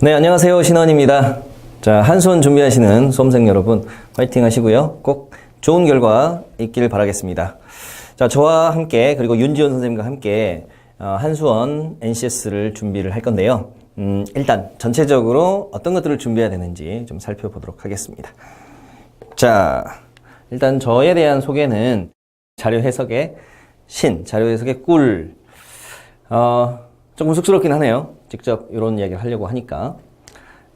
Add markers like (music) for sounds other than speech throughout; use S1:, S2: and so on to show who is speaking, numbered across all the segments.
S1: 네, 안녕하세요. 신원입니다. 자, 한수원 준비하시는 수험생 여러분, 화이팅 하시고요. 꼭 좋은 결과 있길 바라겠습니다. 자, 저와 함께, 그리고 윤지원 선생님과 함께, 어, 한수원 NCS를 준비를 할 건데요. 음, 일단, 전체적으로 어떤 것들을 준비해야 되는지 좀 살펴보도록 하겠습니다. 자, 일단 저에 대한 소개는 자료 해석의 신, 자료 해석의 꿀, 어, 조금 쑥스럽긴 하네요. 직접 이런 이야기를 하려고 하니까.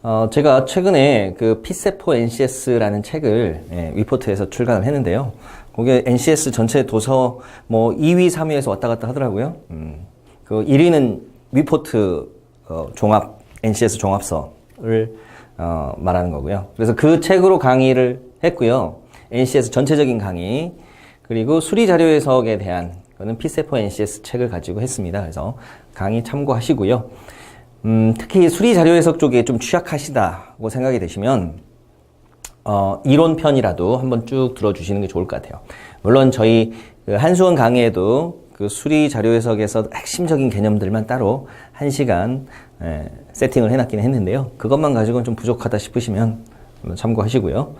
S1: 어, 제가 최근에 그 피세포 NCS라는 책을 예, 위포트에서 출간을 했는데요. 거기에 NCS 전체 도서 뭐 2위, 3위에서 왔다 갔다 하더라고요. 음, 그 1위는 위포트 어, 종합, NCS 종합서를 어, 말하는 거고요. 그래서 그 책으로 강의를 했고요. NCS 전체적인 강의, 그리고 수리 자료 해석에 대한 그는 피세포 NCS 책을 가지고 했습니다. 그래서 강의 참고하시고요. 음, 특히 수리 자료 해석 쪽에 좀 취약하시다고 생각이 되시면 어, 이론 편이라도 한번 쭉 들어주시는 게 좋을 것 같아요. 물론 저희 그 한수원 강의에도 그 수리 자료 해석에서 핵심적인 개념들만 따로 한 시간 에, 세팅을 해놨긴 했는데요. 그것만 가지고는 좀 부족하다 싶으시면 참고하시고요.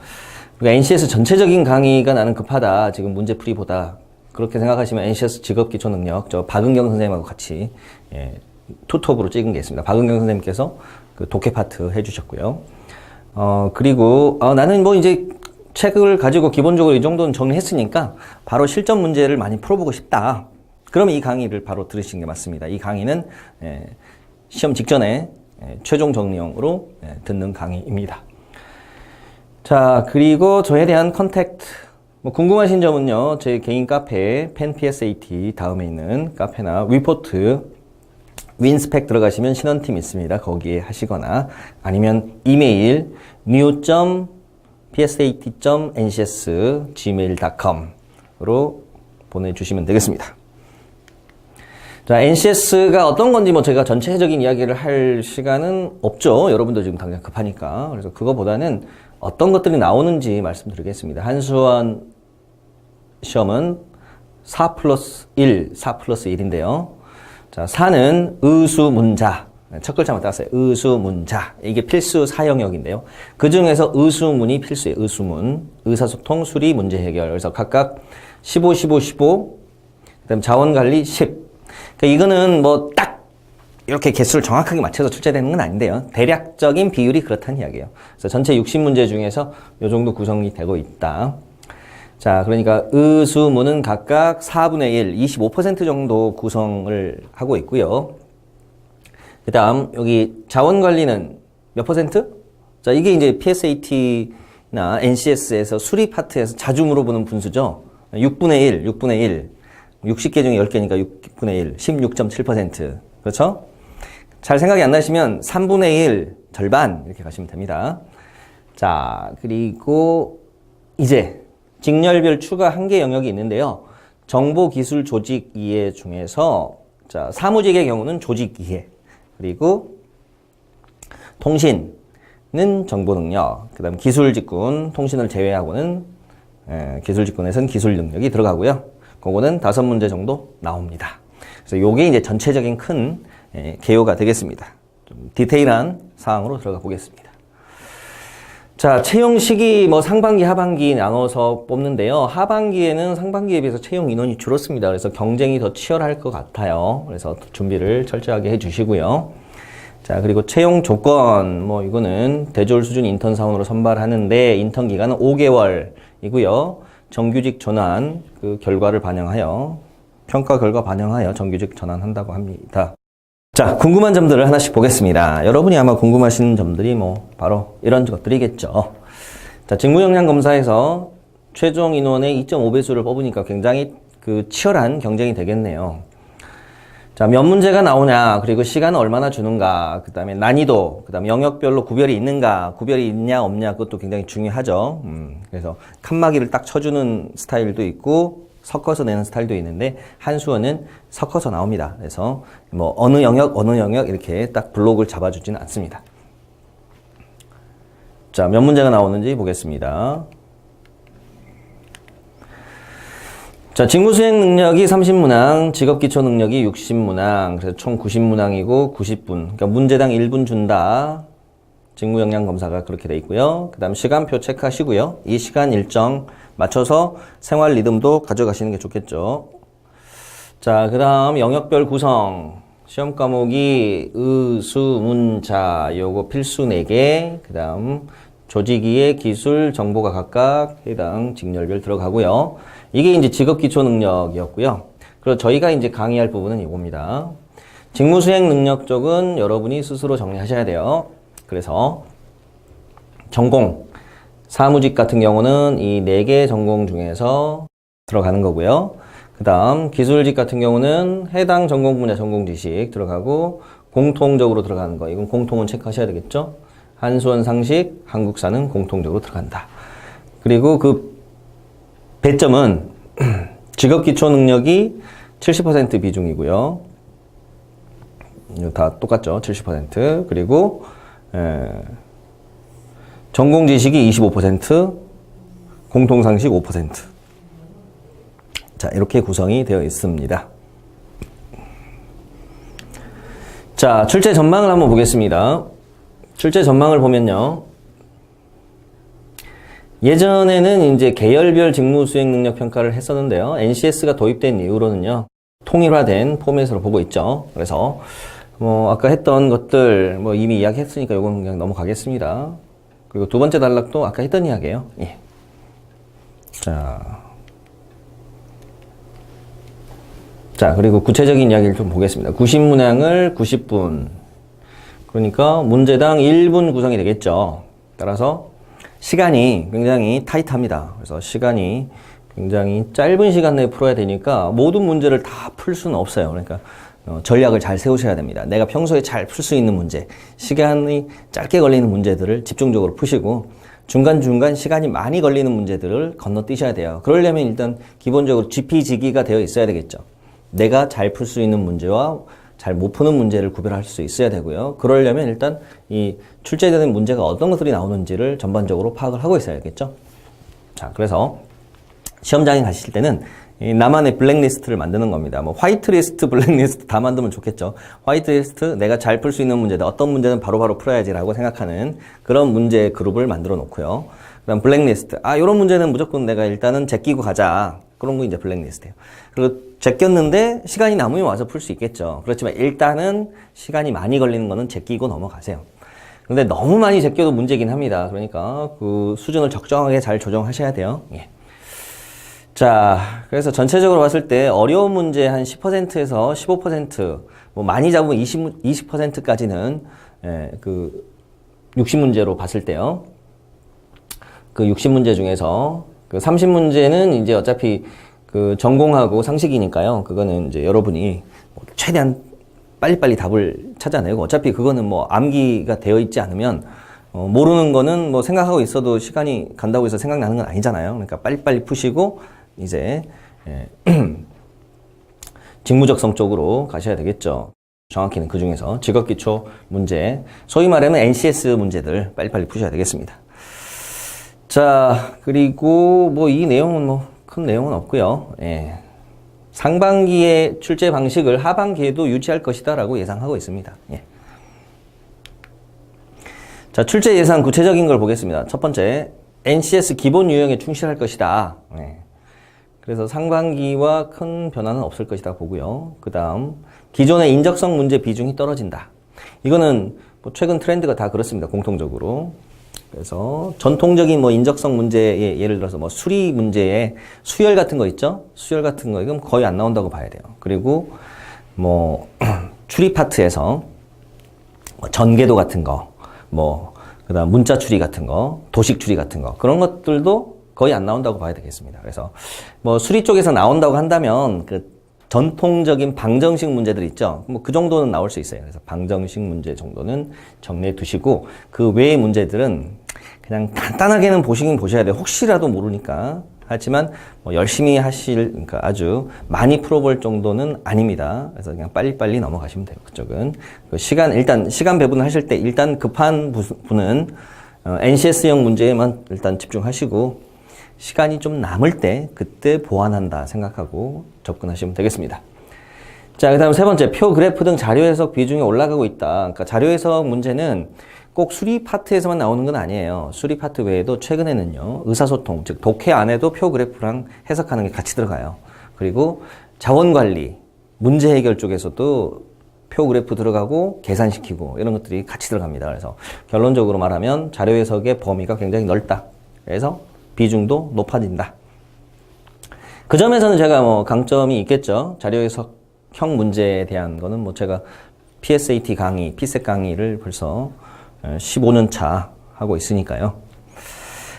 S1: 그리고 NCS 전체적인 강의가 나는 급하다. 지금 문제풀이보다 그렇게 생각하시면 NCS 직업기초 능력 저 박은경 선생님하고 같이 예, 투톱으로 찍은 게 있습니다. 박은경 선생님께서 그 독해 파트 해주셨고요. 어 그리고 어, 나는 뭐 이제 책을 가지고 기본적으로 이 정도는 정리했으니까 바로 실전 문제를 많이 풀어보고 싶다. 그러면 이 강의를 바로 들으시는 게 맞습니다. 이 강의는 예, 시험 직전에 예, 최종 정리용으로 예, 듣는 강의입니다. 자, 그리고 저에 대한 컨택트. 뭐 궁금하신 점은요, 제 개인 카페, 펜PSAT 다음에 있는 카페나 위포트, 윈스펙 들어가시면 신원팀 있습니다. 거기에 하시거나 아니면 이메일 new.psat.ncs.gmail.com으로 보내주시면 되겠습니다. 자, NCS가 어떤 건지 뭐 제가 전체적인 이야기를 할 시간은 없죠. 여러분도 지금 당장 급하니까. 그래서 그거보다는 어떤 것들이 나오는지 말씀드리겠습니다. 한수원 시험은 4 플러스 1, 4 플러스 1인데요. 자, 4는 의수문자. 첫 글자만 따왔어요. 의수문자. 이게 필수 사영역인데요. 그 중에서 의수문이 필수예요. 의수문. 의사소통, 수리, 문제 해결. 그래서 각각 15, 15, 15. 그 다음 자원관리 10. 그러니까 이거는 뭐 딱 이렇게 개수를 정확하게 맞춰서 출제되는 건 아닌데요. 대략적인 비율이 그렇다는 이야기예요. 그래서 전체 60문제 중에서 이 정도 구성이 되고 있다. 자, 그러니까 의수문은 각각 4분의 1, 25% 정도 구성을 하고 있고요. 그 다음, 여기 자원관리는 몇 퍼센트? 자, 이게 이제 PSAT나 NCS에서 수리 파트에서 자주 물어보는 분수죠. 6분의 1, 6분의 1. 60개 중에 10개니까 6분의 1, 16.7%. 그렇죠? 잘 생각이 안 나시면 3분의 1, 절반 이렇게 가시면 됩니다. 자, 그리고 이제 직렬별 추가 한 개 영역이 있는데요. 정보기술 조직 이해 중에서 자, 사무직의 경우는 조직 이해. 그리고 통신은 정보 능력. 그 다음 기술 직군, 통신을 제외하고는 에, 기술 직군에서는 기술 능력이 들어가고요. 그거는 다섯 문제 정도 나옵니다. 그래서 요게 이제 전체적인 큰 에, 개요가 되겠습니다. 좀 디테일한 사항으로 들어가 보겠습니다. 자, 채용 시기 뭐 상반기, 하반기 나눠서 뽑는데요. 하반기에는 상반기에 비해서 채용 인원이 줄었습니다. 그래서 경쟁이 더 치열할 것 같아요. 그래서 준비를 철저하게 해 주시고요. 자, 그리고 채용 조건, 뭐, 이거는 대졸 수준 인턴 사원으로 선발하는데, 인턴 기간은 5개월이고요. 정규직 전환, 그 결과를 반영하여, 평가 결과 반영하여 정규직 전환한다고 합니다. 자, 궁금한 점들을 하나씩 보겠습니다. 여러분이 아마 궁금하신 점들이 뭐, 바로 이런 것들이겠죠. 자, 직무 역량 검사에서 최종 인원의 2.5배수를 뽑으니까 굉장히 그 치열한 경쟁이 되겠네요. 자, 몇 문제가 나오냐, 그리고 시간은 얼마나 주는가, 그 다음에 난이도, 그 다음에 영역별로 구별이 있는가, 구별이 있냐, 없냐, 그것도 굉장히 중요하죠. 음, 그래서 칸막이를 딱 쳐주는 스타일도 있고, 섞어서 내는 스타일도 있는데, 한수원은 섞어서 나옵니다. 그래서 뭐, 어느 영역, 어느 영역, 이렇게 딱 블록을 잡아주지는 않습니다. 자, 몇 문제가 나오는지 보겠습니다. 자, 직무 수행 능력이 30문항, 직업 기초 능력이 60문항, 그래서 총 90문항이고 90분. 그러니까 문제당 1분 준다. 직무 역량 검사가 그렇게 돼 있고요. 그 다음 시간표 체크하시고요. 이 시간 일정 맞춰서 생활 리듬도 가져가시는 게 좋겠죠. 자, 그 다음 영역별 구성. 시험 과목이 의 수, 문 자, 요거 필수 4개. 그 다음 조직이의 기술, 정보가 각각 해당 직렬별 들어가고요. 이게 이제 직업 기초 능력이었고요. 그리고 저희가 이제 강의할 부분은 이겁니다. 직무 수행 능력 쪽은 여러분이 스스로 정리하셔야 돼요. 그래서 전공, 사무직 같은 경우는 이 네 개 전공 중에서 들어가는 거고요. 그 다음 기술직 같은 경우는 해당 전공 분야 전공 지식 들어가고 공통적으로 들어가는 거. 이건 공통은 체크하셔야 되겠죠. 한수원 상식, 한국사는 공통적으로 들어간다. 그리고 그 배점은 (clears throat) 직업 기초 능력이 70% 비중이고요. 다 똑같죠. 70%. 그리고 에, 전공 지식이 25%, 공통 상식 5%. 자, 이렇게 구성이 되어 있습니다. 자, 출제 전망을 한번 보겠습니다. 출제 전망을 보면요. 예전에는 이제 계열별 직무 수행 능력 평가를 했었는데요. NCS가 도입된 이후로는요. 통일화된 포맷으로 보고 있죠. 그래서 뭐 아까 했던 것들 뭐 이미 이야기했으니까 이건 그냥 넘어가겠습니다. 그리고 두 번째 단락도 아까 했던 이야기예요. 예. 자. 자, 그리고 구체적인 이야기를 좀 보겠습니다. 90문항을 90분. 그러니까 문제당 1분 구성이 되겠죠. 따라서 시간이 굉장히 타이트합니다. 그래서 시간이 굉장히 짧은 시간 내에 풀어야 되니까 모든 문제를 다 풀 수는 없어요. 그러니까 어, 전략을 잘 세우셔야 됩니다. 내가 평소에 잘 풀 수 있는 문제, 시간이 짧게 걸리는 문제들을 집중적으로 푸시고 중간중간 시간이 많이 걸리는 문제들을 건너뛰셔야 돼요. 그러려면 일단 기본적으로 GP지기가 되어 있어야 되겠죠. 내가 잘 풀 수 있는 문제와 잘 못 푸는 문제를 구별할 수 있어야 되고요. 그러려면 일단 이 출제되는 문제가 어떤 것들이 나오는지를 전반적으로 파악을 하고 있어야겠죠. 자, 그래서 시험장에 가실 때는 이 나만의 블랙리스트를 만드는 겁니다. 뭐 화이트리스트, (laughs) 블랙리스트 다 만들면 좋겠죠. 화이트리스트 내가 잘 풀 수 있는 문제다. 어떤 문제는 바로 바로 풀어야지라고 생각하는 그런 문제 그룹을 만들어 놓고요. 그다음 블랙리스트. 아, 이런 문제는 무조건 내가 일단은 제끼고 가자. 그런 거 이제 블랙리스트예요. 그리고 제꼈는데 시간이 남으면 와서 풀 수 있겠죠. 그렇지만 일단은 시간이 많이 걸리는 거는 제끼고 넘어가세요. 근데 너무 많이 제껴도 문제긴 합니다. 그러니까 그 수준을 적정하게 잘 조정하셔야 돼요. 예. 자, 그래서 전체적으로 봤을 때 어려운 문제 한 10%에서 15%, 뭐 많이 잡으면 20, 20%까지는 예, 그 60문제로 봤을 때요. 그 60문제 중에서 그 30문제는 이제 어차피 그 전공하고 상식이니까요. 그거는 이제 여러분이 뭐 최대한 빨리빨리 답을 찾아내고 어차피 그거는 뭐 암기가 되어 있지 않으면 어, 모르는 거는 뭐 생각하고 있어도 시간이 간다고 해서 생각나는 건 아니잖아요. 그러니까 빨리빨리 푸시고 이제 예, (clears throat) 직무적성 쪽으로 가셔야 되겠죠. 정확히는 그 중에서 직업기초 문제, 소위 말하면 NCS 문제들 빨리빨리 푸셔야 되겠습니다. 자, 그리고 뭐 이 내용은 뭐 큰 내용은 없고요. 예. 상반기의 출제 방식을 하반기에도 유지할 것이다라고 예상하고 있습니다. 예. 자, 출제 예상 구체적인 걸 보겠습니다. 첫 번째, NCS 기본 유형에 충실할 것이다. 예. 그래서 상반기와 큰 변화는 없을 것이다 보고요. 그 다음, 기존의 인적성 문제 비중이 떨어진다. 이거는 뭐 최근 트렌드가 다 그렇습니다. 공통적으로. 그래서 전통적인 뭐 인적성 문제에 예를 들어서 뭐 수리 문제에 수열 같은 거 있죠? 수열 같은 거 이건 거의 안 나온다고 봐야 돼요. 그리고 뭐 (clears throat) 추리 파트에서 뭐 전개도 같은 거, 뭐 그다음 문자 추리 같은 거, 도식 추리 같은 거 그런 것들도 거의 안 나온다고 봐야 되겠습니다. 그래서 뭐 수리 쪽에서 나온다고 한다면 그 전통적인 방정식 문제들 있죠. 뭐 그 정도는 나올 수 있어요. 그래서 방정식 문제 정도는 정리해 두시고 그 외의 문제들은 그냥 간단하게는 보시긴 보셔야 돼요. 혹시라도 모르니까. 하지만 뭐 열심히 하실, 그러니까 아주 많이 풀어볼 정도는 아닙니다. 그래서 그냥 빨리빨리 넘어가시면 돼요. 그쪽은. 그 시간, 일단 시간 배분을 하실 때 일단 급한 부- 분은 어, NCS형 문제에만 일단 집중하시고 시간이 좀 남을 때 그때 보완한다 생각하고 접근하시면 되겠습니다. 자, 그 다음 세 번째, 표, 그래프 등 자료 해석 비중이 올라가고 있다. 그러니까 자료 해석 문제는 꼭 수리 파트에서만 나오는 건 아니에요. 수리 파트 외에도 최근에는요, 의사소통, 즉, 독해 안에도 표 그래프랑 해석하는 게 같이 들어가요. 그리고 자원 관리, 문제 해결 쪽에서도 표 그래프 들어가고 계산시키고 이런 것들이 같이 들어갑니다. 그래서 결론적으로 말하면 자료 해석의 범위가 굉장히 넓다. 그래서 비중도 높아진다. 그 점에서는 제가 뭐 강점이 있겠죠. 자료 해석형 문제에 대한 거는 뭐 제가 PSAT 강의, PSEC 강의를 벌써 15년 차 하고 있으니까요.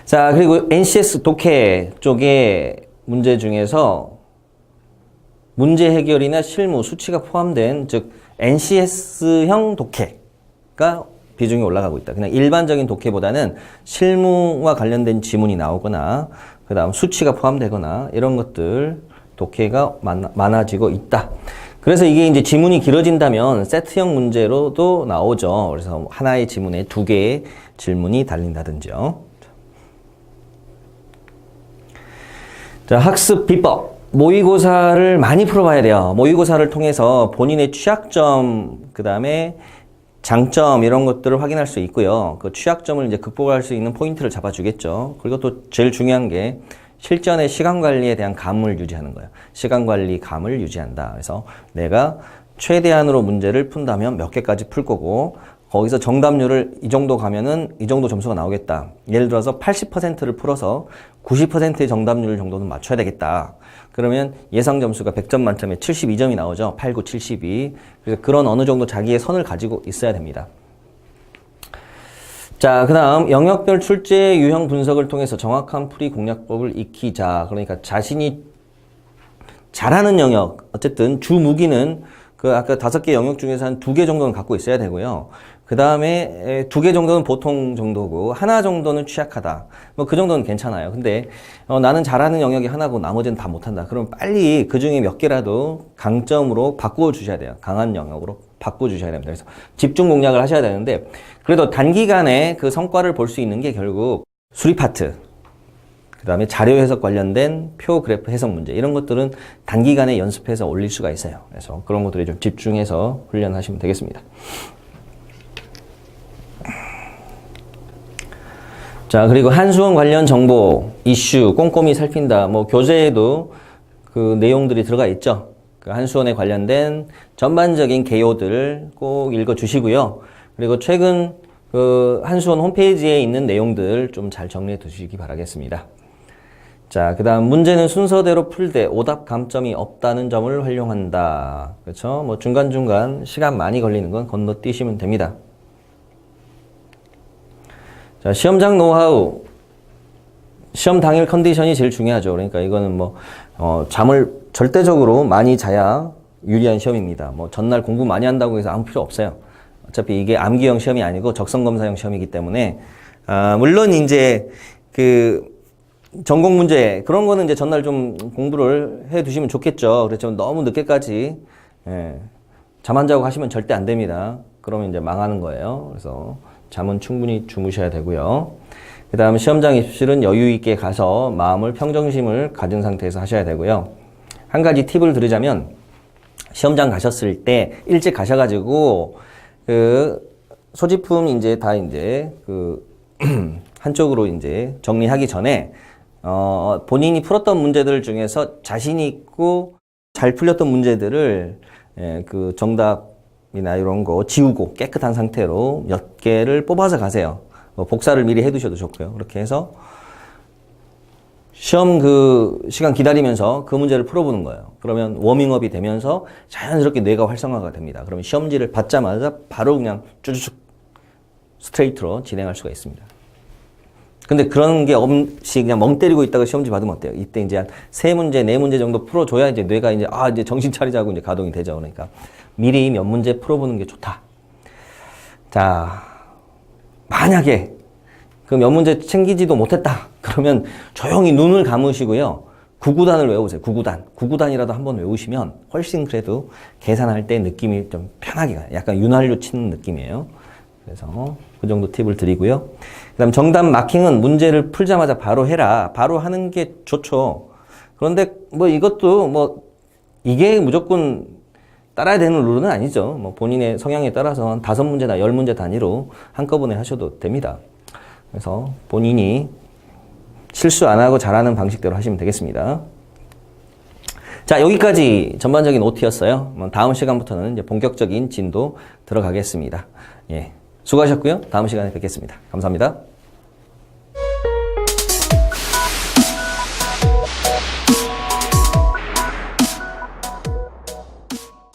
S1: 자, 그리고 NCS 독해 쪽의 문제 중에서 문제 해결이나 실무, 수치가 포함된 즉 NCS형 독해가 비중이 올라가고 있다. 그냥 일반적인 독해보다는 실무와 관련된 지문이 나오거나 그 다음 수치가 포함되거나 이런 것들 독해가 많, 많아지고 있다. 그래서 이게 이제 지문이 길어진다면 세트형 문제로도 나오죠. 그래서 하나의 지문에 두 개의 질문이 달린다든지요. 자, 학습 비법. 모의고사를 많이 풀어봐야 돼요. 모의고사를 통해서 본인의 취약점, 그 다음에 장점 이런 것들을 확인할 수 있고요. 그 취약점을 이제 극복할 수 있는 포인트를 잡아주겠죠. 그리고 또 제일 중요한 게 실전의 시간 관리에 대한 감을 유지하는 거예요. 시간 관리 감을 유지한다. 그래서 내가 최대한으로 문제를 푼다면 몇 개까지 풀 거고 거기서 정답률을 이 정도 가면은 이 정도 점수가 나오겠다. 예를 들어서 80%를 풀어서 90%의 정답률 정도는 맞춰야 되겠다. 그러면 예상 점수가 100점 만점에 72점이 나오죠. 8, 9, 72. 그래서 그런 어느 정도 자기의 선을 가지고 있어야 됩니다. 자, 그 다음 영역별 출제 유형 분석을 통해서 정확한 풀이 공략법을 익히자. 그러니까 자신이 잘하는 영역, 어쨌든 주 무기는 그 아까 다섯 개 영역 중에서 한 두 개 정도는 갖고 있어야 되고요. 그 다음에 두 개 정도는 보통 정도고 하나 정도는 취약하다. 뭐 그 정도는 괜찮아요. 근데 어, 나는 잘하는 영역이 하나고 나머지는 다 못한다. 그럼 빨리 그 중에 몇 개라도 강점으로 바꾸어 주셔야 돼요. 강한 영역으로 바꾸어 주셔야 됩니다. 그래서 집중 공략을 하셔야 되는데 그래도 단기간에 그 성과를 볼 수 있는 게 결국 수리 파트, 그 다음에 자료 해석 관련된 표 그래프 해석 문제 이런 것들은 단기간에 연습해서 올릴 수가 있어요. 그래서 그런 것들에 좀 집중해서 훈련하시면 되겠습니다. 자, 그리고 한수원 관련 정보, 이슈 꼼꼼히 살핀다. 뭐 교재에도 그 내용들이 들어가 있죠. 그 한수원에 관련된 전반적인 개요들 꼭 읽어 주시고요. 그리고 최근 그 한수원 홈페이지에 있는 내용들 좀 잘 정리해 두시기 바라겠습니다. 자, 그 다음 문제는 순서대로 풀되 오답 감점이 없다는 점을 활용한다. 그렇죠? 뭐 중간중간 시간 많이 걸리는 건 건너뛰시면 됩니다. 자, 시험장 노하우. 시험 당일 컨디션이 제일 중요하죠. 그러니까 이거는 뭐, 어, 잠을 절대적으로 많이 자야 유리한 시험입니다. 뭐, 전날 공부 많이 한다고 해서 아무 필요 없어요. 어차피 이게 암기형 시험이 아니고 적성검사형 시험이기 때문에, 아, 물론 이제 그, 전공 문제, 그런 거는 이제 전날 좀 공부를 해 두시면 좋겠죠. 그렇지만 너무 늦게까지, 예, 잠 안 자고 하시면 절대 안 됩니다. 그러면 이제 망하는 거예요. 그래서 잠은 충분히 주무셔야 되고요. 그 다음 시험장 입실은 여유 있게 가서 마음을 평정심을 가진 상태에서 하셔야 되고요. 한 가지 팁을 드리자면 시험장 가셨을 때 일찍 가셔가지고 그 소지품 이제 다 이제 그 (clears throat) 한쪽으로 이제 정리하기 전에 어 본인이 풀었던 문제들 중에서 자신 있고 잘 풀렸던 문제들을 예, 그 정답 이나 이런 거 지우고 깨끗한 상태로 몇 개를 뽑아서 가세요. 뭐 복사를 미리 해두셔도 좋고요. 그렇게 해서 시험 그 시간 기다리면서 그 문제를 풀어보는 거예요. 그러면 워밍업이 되면서 자연스럽게 뇌가 활성화가 됩니다. 그러면 시험지를 받자마자 바로 그냥 쭈쭈쭈 스트레이트로 진행할 수가 있습니다. 근데 그런 게 없이 그냥 멍 때리고 있다가 시험지 받으면 어때요? 이때 이제 한 세 문제, 네 문제 정도 풀어줘야 이제 뇌가 이제 아, 이제 정신 차리자고 이제 가동이 되죠. 그러니까 미리 몇 문제 풀어보는 게 좋다. 자, 만약에 그 몇 문제 챙기지도 못했다. 그러면 조용히 눈을 감으시고요. 구구단을 외우세요. 구구단. 구구단이라도 한번 외우시면 훨씬 그래도 계산할 때 느낌이 좀 편하게 가요. 약간 윤활유 치는 느낌이에요. 그래서 그 정도 팁을 드리고요. 그 다음 정답 마킹은 문제를 풀자마자 바로 해라. 바로 하는 게 좋죠. 그런데 뭐 이것도 뭐 이게 무조건 따라야 되는 룰은 아니죠. 뭐 본인의 성향에 따라서 한 다섯 문제나 열 문제 단위로 한꺼번에 하셔도 됩니다. 그래서 본인이 실수 안 하고 잘하는 방식대로 하시면 되겠습니다. 자, 여기까지 전반적인 OT였어요. 뭐 다음 시간부터는 이제 본격적인 진도 들어가겠습니다. 예. 수고하셨고요. 다음 시간에 뵙겠습니다. 감사합니다.